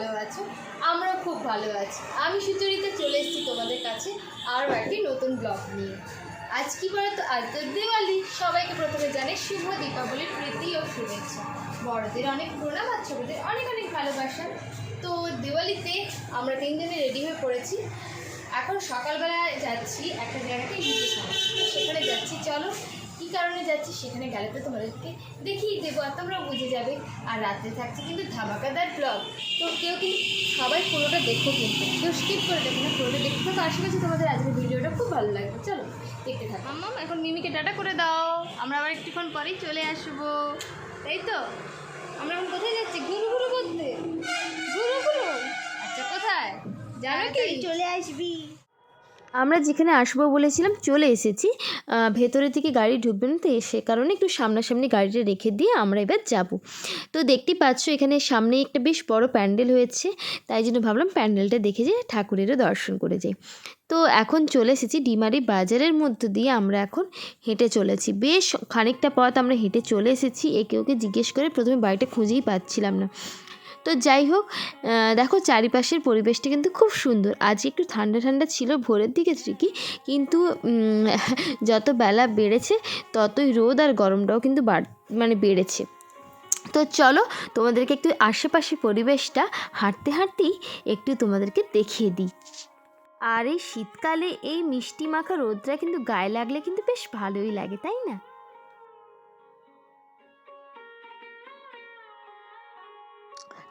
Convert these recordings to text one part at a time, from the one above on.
ভালো আছো? আমরাও খুব ভালো আছি। আমি সুচরিতা চলে এসেছি তোমাদের কাছে আরও একটি নতুন ব্লগ নিয়ে। আজ কি বলতো আজ তো দিওয়ালি। সবাইকে প্রথমে জানে শুভ দীপাবলির প্রীতি ও শুভেচ্ছা। বড়দের অনেক প্রণাম আর ছোটদের অনেক অনেক ভালোবাসা। তো দিওয়ালিতে আমরা তিনজনে রেডি হয়ে পড়েছি। এখন সকালবেলা যাচ্ছি একটা জায়গাতে সেখানে যাচ্ছি। চলো কারণে যাচ্ছি সেখানে গেলে তো তোমাদেরকে দেখিয়ে দেবো আর তোমরা বুঝে যাবে। আর রাত্রে থাকছে কিন্তু ধামাকাদার ব্লগ তো কেউ কিন্তু সবাই পুরোটা দেখো কিন্তু। কেউ স্কিপ করে দেখো না পুরোটা দেখতে থাকো আশা করছি তোমাদের আজকের ভিডিওটা খুব ভালো লাগবে। চলো দেখতে থাকো। মাম্মাম এখন মিমিকে টাটা করে দাও। আমরা আবার একটুক্ষণ পরেই চলে আসব। তাই তো? আমরা এখন কোথায় যাচ্ছি? ঘুরু ঘুরু করতে। ঘুরু ঘুরু আচ্ছা কোথায়? জানো কি? চলে আসবি। আমরা যেখানে আসব বলেছিলাম, চলে এসেছি। ভেতরে থেকে গাড়ি ঢুকবে না, তো সে কারণে একটু সামনাসামনি গাড়িটা রেখে দিয়ে আমরা এবার যাব। তো দেখতেই পাচ্ছ, এখানে সামনে একটা বেশ বড় প্যান্ডেল হয়েছে, তাই জন্য ভাবলাম প্যান্ডেলটা দেখে যে ঠাকুরেরও দর্শন করে যাই। তো এখন চলে এসেছি ডিমারি বাজারের মধ্য দিয়ে আমরা এখন হেঁটে চলেছি। বেশ খানিকটা পথ আমরা হেঁটে চলে এসেছি, একে ওকে জিজ্ঞেস করে প্রথমে বাড়িটা খুঁজেই পাচ্ছিলাম না। তো যাই হোক দেখো চারিপাশের পরিবেশটা কিন্তু খুব সুন্দর। আজ একটু ঠান্ডা ঠান্ডা ছিল ভোরের দিকে ঠিকই, কিন্তু যত বেলা বেড়েছে, ততই রোদ আর গরমটাও কিন্তু বাড় মানে বেড়েছে। তো চলো, তোমাদেরকে একটু আশেপাশে পরিবেশটা হাঁটতে হাঁটতেই একটু তোমাদেরকে দেখিয়ে দিই। আর এই শীতকালে এই মিষ্টি মাখা রোদটা কিন্তু গায়ে লাগলে কিন্তু বেশ ভালোই লাগে, তাই না?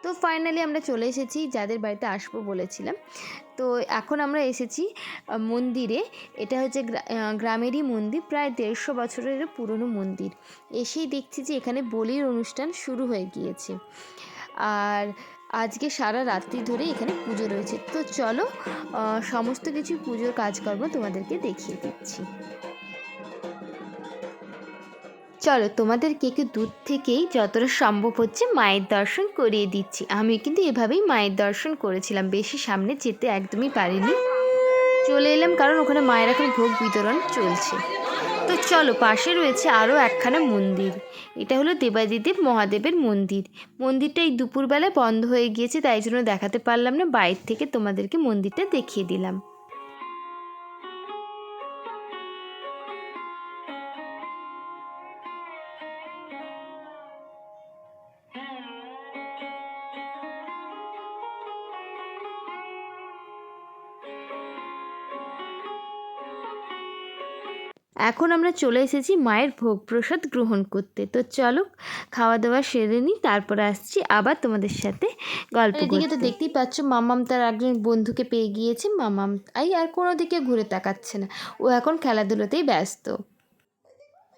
তো ফাইনালি আমরা চলে এসেছি, যাদের বাড়িতে আসব বলেছিলাম। তো এখন আমরা এসেছি মন্দিরে। এটা হচ্ছে গ্রা- গ্রামেরই মন্দির, প্রায় দেড়শো বছরের পুরনো মন্দির। এসেই দেখছি যে এখানে বলির অনুষ্ঠান শুরু হয়ে গিয়েছে। আর আজকে সারা রাত্রি ধরে এখানে পুজো রয়েছে। তো চলো সমস্ত কিছু পুজোর কাজকর্ম তোমাদেরকে দেখিয়ে দিচ্ছি। চলো তোমাদেরকে একটু দূর থেকেই যতটা সম্ভব হচ্ছে মায়ের দর্শন করিয়ে দিচ্ছি। আমি কিন্তু এভাবেই মায়ের দর্শন করেছিলাম, বেশি সামনে যেতে একদমই পারিনি। চলে এলাম কারণ ওখানে মায়ের এখন ভোগ বিতরণ চলছে। তো চলো, পাশে রয়েছে আরও একখানা মন্দির। এটা হলো দেবাদিদেব মহাদেবের মন্দির। মন্দিরটা এই দুপুরবেলায় বন্ধ হয়ে গিয়েছে, তাই জন্য দেখাতে পারলাম না। বাইরে থেকে তোমাদেরকে মন্দিরটা দেখিয়ে দিলাম। এখন আমরা চলে এসেছি মায়ের ভোগ প্রসাদ গ্রহণ করতে। তো চলো খাওয়া দাওয়া সেরে নিই তারপরে আসছি আবার তোমাদের সাথে গল্প এদিকে তো দেখতেই পাচ্ছ মামাম তার একজন বন্ধুকে পেয়ে গিয়েছে। মামাম আই আর কোনো দিকে ঘুরে তাকাচ্ছে না। ও এখন খেলাধুলোতেই ব্যস্ত।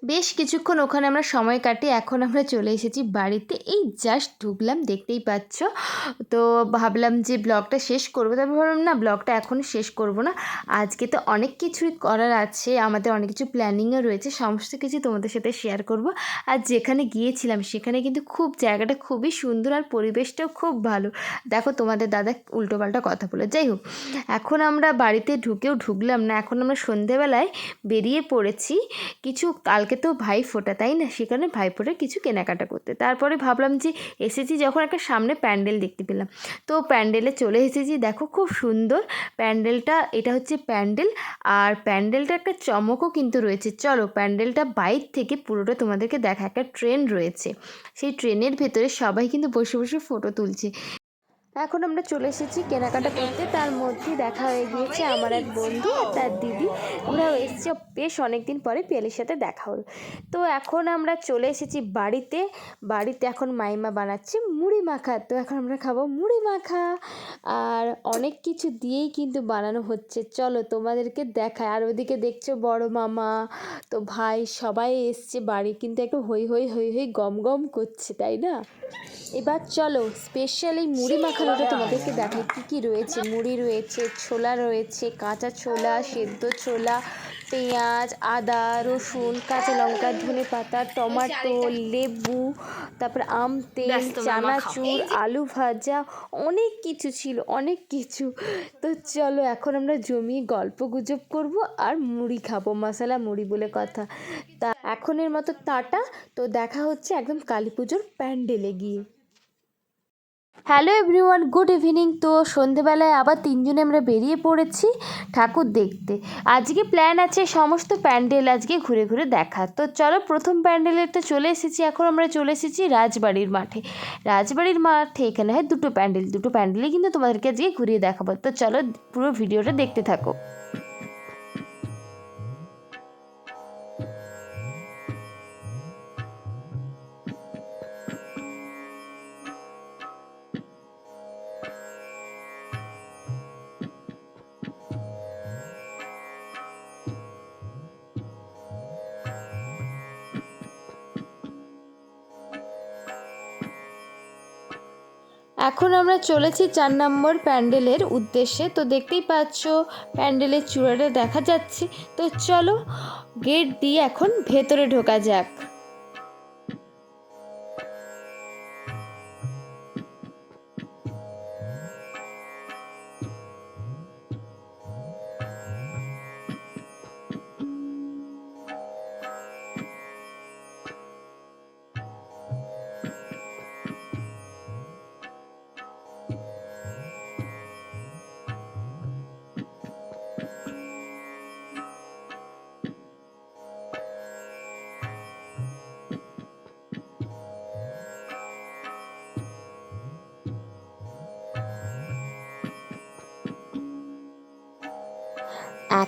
বেশ কিছুক্ষণ ওখানে আমরা সময় কাটিয়ে এখন আমরা চলে এসেছি বাড়িতে। এই জাস্ট ঢুকলাম দেখতেই পাচ্ছ। তো ভাবলাম যে ব্লগটা শেষ করব। তারপর ভাবলাম, না, ব্লগটা এখন শেষ করব না। আজকে তো অনেক কিছুই করার আছে, আমাদের অনেক কিছু প্ল্যানিংও রয়েছে, সমস্ত কিছু তোমাদের সাথে শেয়ার করব। আর যেখানে গিয়েছিলাম, সেখানে কিন্তু খুব, জায়গাটা খুবই সুন্দর আর পরিবেশটাও খুব ভালো। দেখো, তোমাদের দাদা উল্টোপাল্টা কথা বলে। যাই হোক, এখন আমরা বাড়িতে ঢুকেও ঢুকলাম না। এখন আমরা সন্ধেবেলায় বেরিয়ে পড়েছি। কিছু কালকে তো ভাই ফোটা তাই না? সেখানে ভাই ফোটার কিছু কেনাকাটা করতে। তারপরে ভাবলাম যে এসেছি যখন একটা সামনে প্যান্ডেল দেখতে পেলাম। তো প্যান্ডেলে চলে এসেছি, দেখো খুব সুন্দর। প্যান্ডেলটা, এটা হচ্ছে প্যান্ডেল। আর প্যান্ডেলটা একটা চমকও কিন্তু রয়েছে। চলো প্যান্ডেলটা বাইর থেকে পুরোটা তোমাদেরকে দেখা। একটা ট্রেন রয়েছে। সেই ট্রেনের ভেতরে সবাই কিন্তু বসে বসে ফটো তুলছে। এখন আমরা চলে এসেছি কেনাকাটা করতে। তার মধ্যে দেখা হয়ে গিয়েছে আমার এক বন্ধু আর তার দিদি। ওরাও এসছে বেশ অনেক দিন পরে পিয়ালির সাথে দেখা হলো। তো এখন আমরা চলে এসেছি বাড়িতে। বাড়িতে এখন মাইমা বানাচ্ছে মুড়ি মাখা। তো এখন আমরা খাব মুড়ি মাখা। আর অনেক কিছু দিয়েই কিন্তু বানানো হচ্ছে। চলো তোমাদেরকে দেখায় আর ওদিকে দেখছ বড় মামা, তো ভাই সবাই এসছে বাড়ি কিন্তু একটু হই হই হই হই গম গম করছে, তাই না? এবার চলো স্পেশালি মুড়ি মুড়ি মাখানোটা তোমাদেরকে দেখাই কী কী রয়েছে? মুড়ি রয়েছে ছোলা রয়েছে কাঁচা ছোলা সেদ্ধ ছোলা পেঁয়াজ আদা রসুন কাঁচা লঙ্কা ধনে পাতা টমাটো লেবু তারপর আম তেল চানাচুর আলু ভাজা অনেক কিছু ছিল অনেক কিছু। তো চলো এখন আমরা জমিয়ে গল্প গুজব করব আর মুড়ি খাব মশলা মুড়ি বলে কথা। তা এখনের মতো টাটা তো দেখা হচ্ছে একদম কালী পুজোর প্যান্ডেলে গিয়ে। Hello everyone, good evening. তো সন্ধেবেলায় আবার তিনজনে আমরা বেরিয়ে পড়েছি ঠাকুর দেখতে। আজকে প্ল্যান আছে সমস্ত প্যান্ডেল আজকে ঘুরে ঘুরে দেখা তো চলো প্রথম প্যান্ডেলে তো চলে এসেছি, এখন আমরা চলে এসেছি রাজবাড়ির মাঠে। রাজবাড়ির মাঠে এখানে হয় দুটো প্যান্ডেল, দুটো প্যান্ডেলই কিন্তু তোমাদেরকে আজকে ঘুরিয়ে দেখাবো। তো চলো পুরো ভিডিওটা দেখতে থাকো। এখন আমরা চলেছি চার নম্বর প্যান্ডেলের উদ্দেশ্যে। তো দেখতেই পাচ্ছ, প্যান্ডেলের চূড়াটা দেখা যাচ্ছে। তো চলো গেট দিয়ে এখন ভেতরে ঢোকা যাক।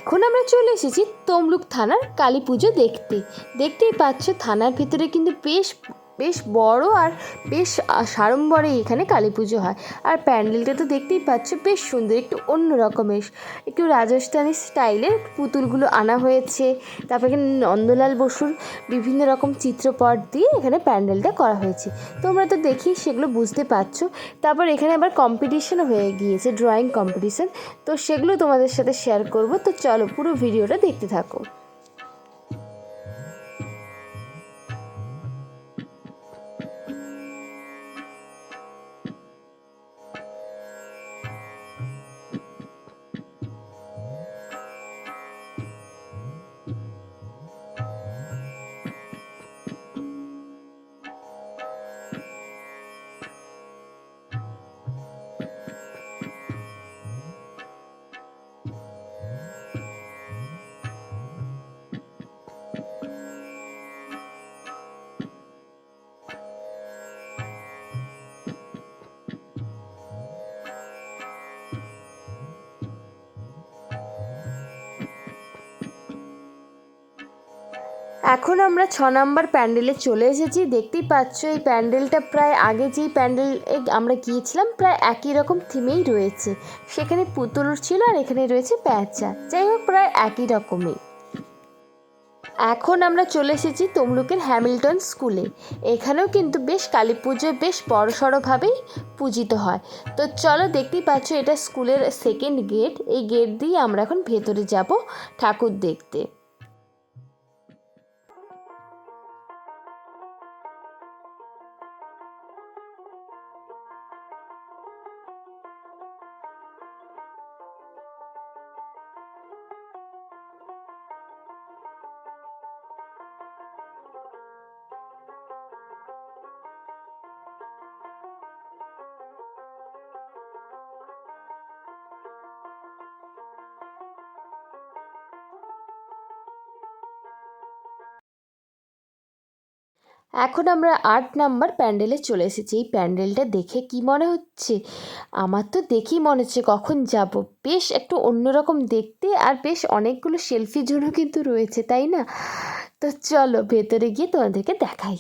এখন আমরা চলে এসেছি তমলুক থানার কালী পুজো দেখতে। দেখতেই পাচ্ছ থানার ভিতরে কিন্তু বেশ বেশ বড় আর বেশ সাড়ম্বরে এখানে কালী পুজো হয়। আর প্যান্ডেলটা তো দেখতেই পাচ্ছ, বেশ সুন্দর, একটু অন্য রকমের। একটু রাজস্থানি স্টাইলের পুতুলগুলো আনা হয়েছে। তারপর এখানে নন্দলাল বসুর বিভিন্ন রকম চিত্রপট দিয়ে এখানে প্যান্ডেলটা করা হয়েছে। তোমরা তো দেখি সেগুলো বুঝতে পারছ। তারপর এখানে আবার কম্পিটিশনও হয়ে গিয়েছে ড্রয়িং কম্পিটিশন তো সেগুলো তোমাদের সাথে শেয়ার করব। তো চলো পুরো ভিডিওটা দেখতে থাকো। এখন আমরা ছ নম্বর প্যান্ডেলে চলে এসেছি। দেখতেই পাচ্ছ, এই প্যান্ডেলটা প্রায় আগে যেই প্যান্ডেল আমরা গিয়েছিলাম, প্রায় একই রকম থিমেই রয়েছে। সেখানে পুতুল ছিল আর এখানে রয়েছে প্যাঁচা। যাই হোক, প্রায় একই রকমই। এখন আমরা চলে এসেছি তমলুকের হ্যামিল্টন স্কুলে। এখানেও কিন্তু বেশ কালী পুজো বেশ বড়সড়ভাবেই পূজিত হয়। তো চলো দেখতেই পাচ্ছ, এটা স্কুলের সেকেন্ড গেট এই গেট দিয়ে আমরা এখন ভেতরে যাব ঠাকুর দেখতে। এখন আমরা আট নাম্বার প্যান্ডেলে চলে এসেছি। এই প্যান্ডেলটা দেখে কি মনে হচ্ছে? আমার তো দেখেই মনে হচ্ছে কখন যাব। বেশ একটু অন্যরকম দেখতে আর বেশ অনেকগুলো সেলফির জন্য কিন্তু রয়েছে, তাই না? তো চলো ভেতরে গিয়ে তোমাদেরকে দেখাই।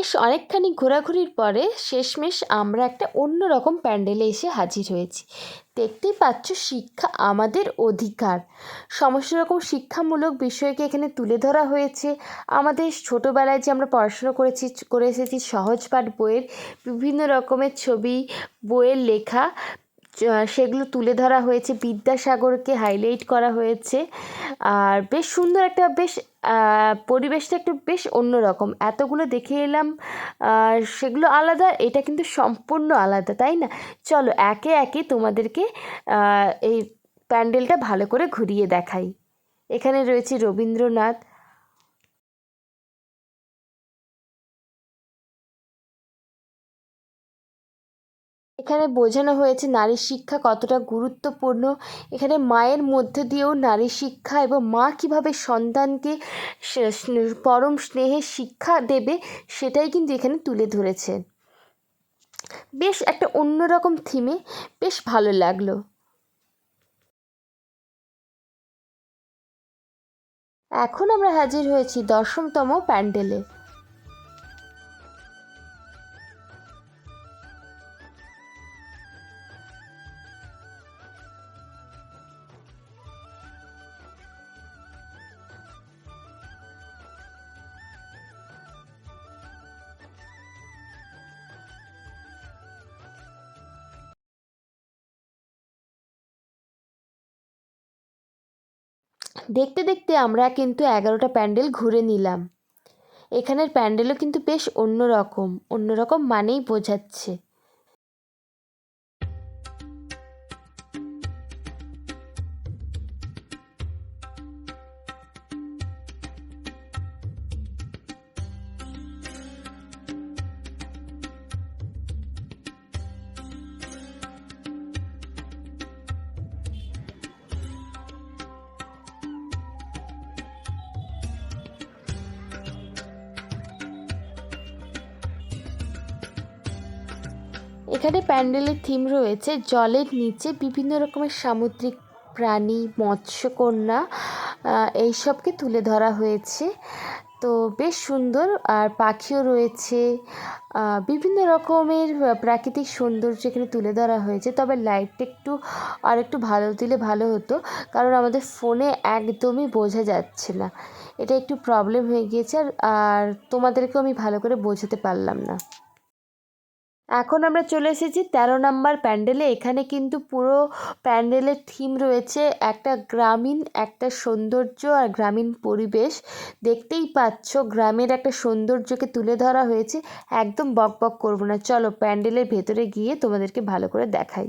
বেশ অনেকখানি ঘোরাঘুরির পরে শেষমেশ আমরা একটা অন্য রকম প্যান্ডেলে এসে হাজির হয়েছি। দেখতেই পাচ্ছ শিক্ষা আমাদের অধিকার। সমস্ত রকম শিক্ষামূলক বিষয়কে এখানে তুলে ধরা হয়েছে। আমাদের ছোটোবেলায় যে আমরা পড়াশুনো করেছি করে এসেছি সহজপাঠ বইয়ের বিভিন্ন রকমের ছবি, বইয়ের লেখা সেগুলো তুলে ধরা হয়েছে, বিদ্যাসাগরকে হাইলাইট করা হয়েছে। আর বেশ সুন্দর একটা, বেশ পরিবেশটা একটু বেশ অন্যরকম। এতগুলো দেখে এলাম সেগুলো আলাদা, এটা কিন্তু সম্পূর্ণ আলাদা, তাই না? চলো, একে একে তোমাদেরকে এই প্যান্ডেলটা ভালো করে ঘুরিয়ে দেখাই। এখানে রয়েছে রবীন্দ্রনাথ এখানে বোঝানো হয়েছে নারী শিক্ষা কতটা গুরুত্বপূর্ণ। এখানে মায়ের মধ্য দিয়েও নারী শিক্ষা এবং মা কীভাবে সন্তানকে পরম স্নেহে শিক্ষা দেবে সেটাই কিন্তু এখানে তুলে ধরেছে। বেশ একটা অন্যরকম থিমে বেশ ভালো লাগল। এখন আমরা হাজির হয়েছি দশমতম প্যান্ডেলে। দেখতে দেখতে আমরা কিন্তু এগারোটা প্যান্ডেল ঘুরে নিলাম। এখানের প্যান্ডেলও কিন্তু বেশ অন্যরকম অন্যরকম মানেই বোঝাচ্ছে। এখানে প্যান্ডেলের থিম রয়েছে জলের নিচে বিভিন্ন রকমের সামুদ্রিক প্রাণী, মৎস্যকন্যা এইসবকে তুলে ধরা হয়েছে। তো বেশ সুন্দর, আর পাখিও রয়েছে। বিভিন্ন রকমের প্রাকৃতিক সৌন্দর্য এখানে তুলে ধরা হয়েছে। তবে লাইটটা একটু, আর একটু ভালো দিলে ভালো হতো, কারণ আমাদের ফোনে একদমই বোঝা যাচ্ছে না। এটা একটু প্রবলেম হয়ে গিয়েছে, আর তোমাদেরকেও আমি ভালো করে বোঝাতে পারলাম না। এখন আমরা চলে এসেছি তেরো নাম্বার প্যান্ডেলে। এখানে কিন্তু পুরো প্যান্ডেলের থিম রয়েছে একটা গ্রামীণ, একটা সৌন্দর্য আর গ্রামীণ পরিবেশ। দেখতেই পাচ্ছ, গ্রামের একটা সৌন্দর্যকে তুলে ধরা হয়েছে। একদম বক বক করব না। চলো প্যান্ডেলের ভেতরে গিয়ে তোমাদেরকে ভালো করে দেখাই।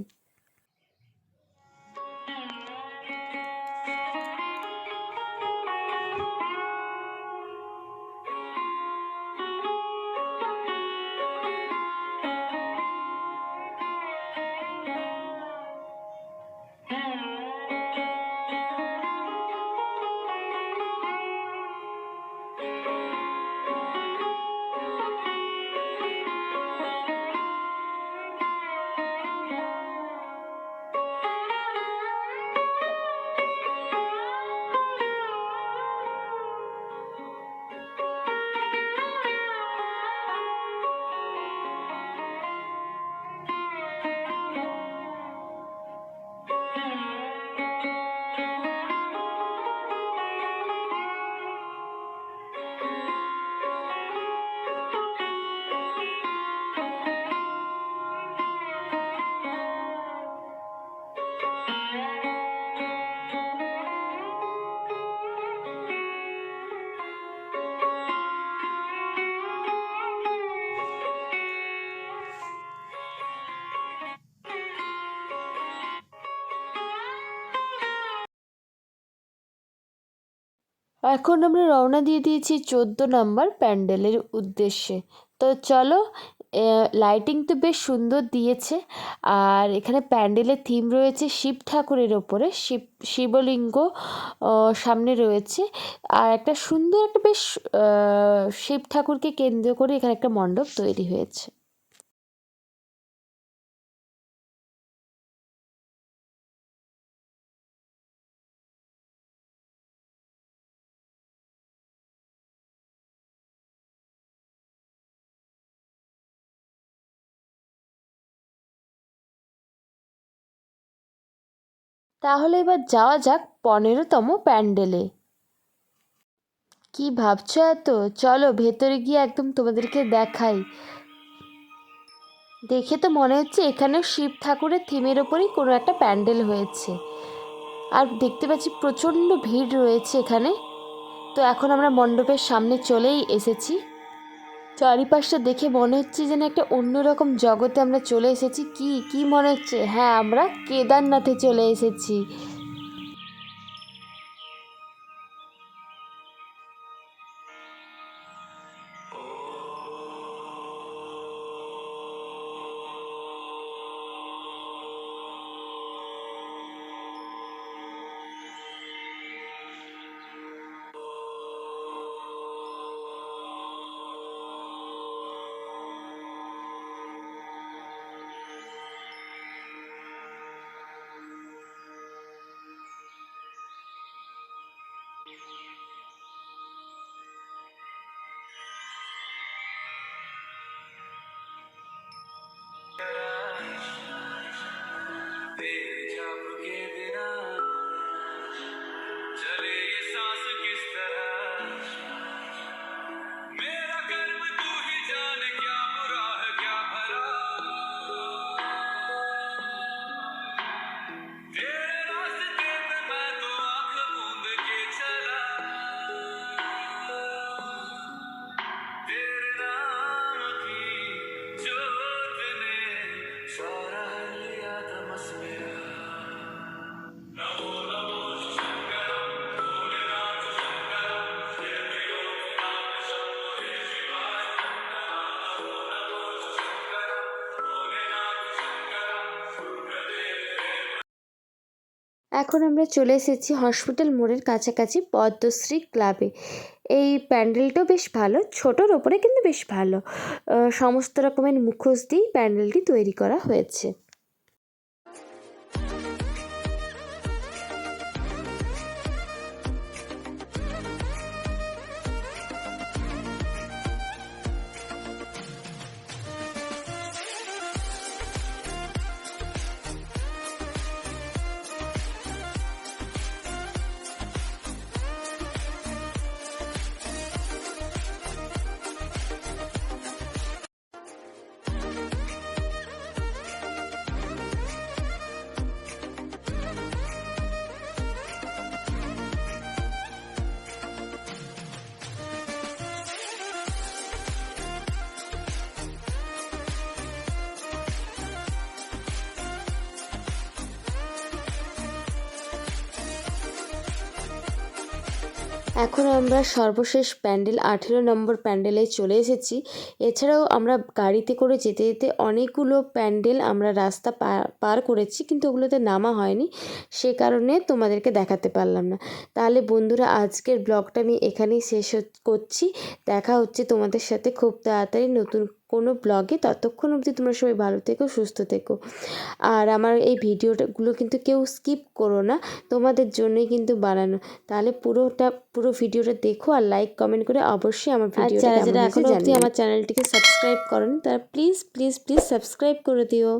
এখন আমরা রওনা দিয়ে দিয়েছি চোদ্দ নাম্বার প্যান্ডেলের উদ্দেশ্যে। তো চলো লাইটিং তো বেশ সুন্দর দিয়েছে। আর এখানে প্যান্ডেলের থিম রয়েছে শিব ঠাকুরের ওপরে। শিব, শিবলিঙ্গ সামনে রয়েছে। আর একটা সুন্দর একটা বেশ শিব ঠাকুরকে কেন্দ্র করে এখানে একটা মণ্ডপ তৈরি হয়েছে। তাহলে এবার যাওয়া যাক পনেরোতম প্যান্ডেলে। কি ভাবছ এত? চলো ভেতরে গিয়ে একদম তোমাদেরকে দেখাই। দেখে তো মনে হচ্ছে এখানেও শিব ঠাকুরের থিমের ওপরেই কোনো একটা প্যান্ডেল হয়েছে। আর দেখতে পাচ্ছি প্রচণ্ড ভিড় রয়েছে এখানে। তো এখন আমরা মণ্ডপের সামনে চলেই এসেছি। চারিপাশটা দেখে মনে হচ্ছে যেন একটা অন্যরকম জগতে আমরা চলে এসেছি। কি কি মনে হচ্ছে? হ্যাঁ আমরা কেদারনাথে চলে এসেছি। কাউকে এখন আমরা চলে এসেছি হসপিটাল মোড়ের কাছাকাছি পদ্মশ্রী ক্লাবে। এই প্যান্ডেলটাও বেশ ভালো, ছোটোর ওপরে কিন্তু বেশ ভালো। সমস্ত রকমের মুখোশ দিয়েই প্যান্ডেলটি তৈরি করা হয়েছে। এখন আমরা সর্বশেষ প্যান্ডেল, আঠেরো নম্বর প্যান্ডেলে চলে এসেছি। এছাড়াও আমরা গাড়িতে করে যেতে যেতে অনেকগুলো প্যান্ডেল আমরা রাস্তা পার করেছি, কিন্তু ওগুলোতে নামা হয়নি। সে কারণে তোমাদেরকে দেখাতে পারলাম না। তাহলে বন্ধুরা, আজকের ব্লগটা আমি এখানেই শেষ করছি। দেখা হচ্ছে তোমাদের সাথে খুব তাড়াতাড়ি নতুন কোনো ব্লগে ততক্ষণ অবধি তোমরা সবাই ভালো থেকো সুস্থ থেকো। আর আমার এই ভিডিওটাগুলো কিন্তু কেউ স্কিপ করো না তোমাদের জন্যই কিন্তু বানানো। তাহলে পুরোটা পুরো ভিডিওটা দেখো আর লাইক কমেন্ট করে অবশ্যই আমার ভিডিওটা যারা যারা এখনও অবধি আমার চ্যানেলটিকে সাবস্ক্রাইব করেন তারা প্লিজ প্লিজ প্লিজ সাবস্ক্রাইব করে দিও।